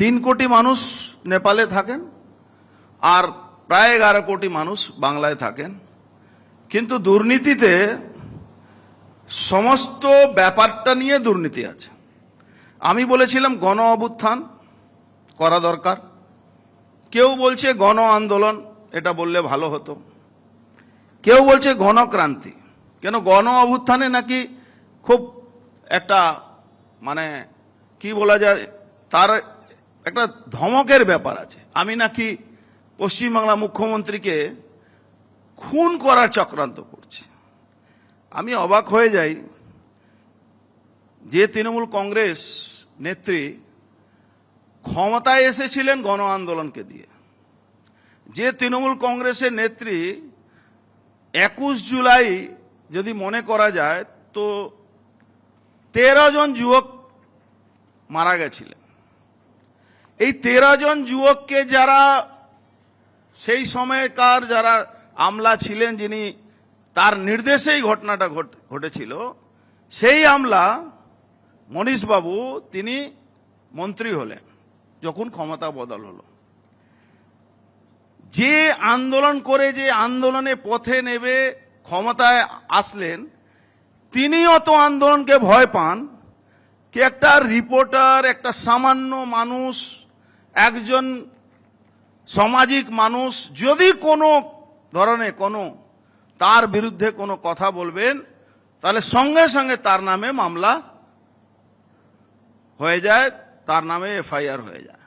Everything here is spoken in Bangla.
তিন কোটি মানুষ নেপালে থাকেন আর প্রায় এগারো কোটি মানুষ বাংলায় থাকেন। কিন্তু দুর্নীতিতে সমস্ত ব্যাপারটা নিয়ে দুর্নীতি আছে। আমি বলেছিলাম গণ অভ্যুত্থান করা দরকার। কেউ বলছে গণ আন্দোলন, এটা বললে ভালো হতো। কেউ বলছে গণক্রান্তি কেন গণ অভ্যুত্থানে নাকি খুব একটা মানে কি বলা যায়, তার একটা ধমকের ব্যাপার আছে। আমি নাকি পশ্চিমবাংলা মুখ্যমন্ত্রীকে খুন করার চক্রান্ত করছি। আমি অবাক হয়ে যাই যে তৃণমূল কংগ্রেস নেত্রী ক্ষমতায় এসেছিলেন গণ আন্দোলনকে দিয়ে। যে তৃণমূল কংগ্রেসের নেত্রী একুশ জুলাই যদি মনে করা যায় তো তেরো জন যুবক মারা গেছিলেন। এই তেরো জন যুবককে যারা সেই সময়কার যারা আমলা ছিলেন, যিনি তার নির্দেশেই ঘটনাটা ঘটেছিল, সেই আমলা মনীষবাবু, তিনি মন্ত্রী হলেন, যখন ক্ষমতা বদল হলো। যে আন্দোলন করে যে আন্দোলনে পথে নেবে, ক্ষমতায় আসলেন তিনি অত আন্দোলনকে ভয় পান, কি একটা রিপোর্টার, একটা সামান্য মানুষ একজন সামাজিক মানুষ যদি কোনো ধরনে কোনো তার বিরুদ্ধে কোনো কথা বলবেন, তাহলে সঙ্গে সঙ্গে তার নামে মামলা হয়ে যায়, তার নামে এফআইআর হয়ে যায়।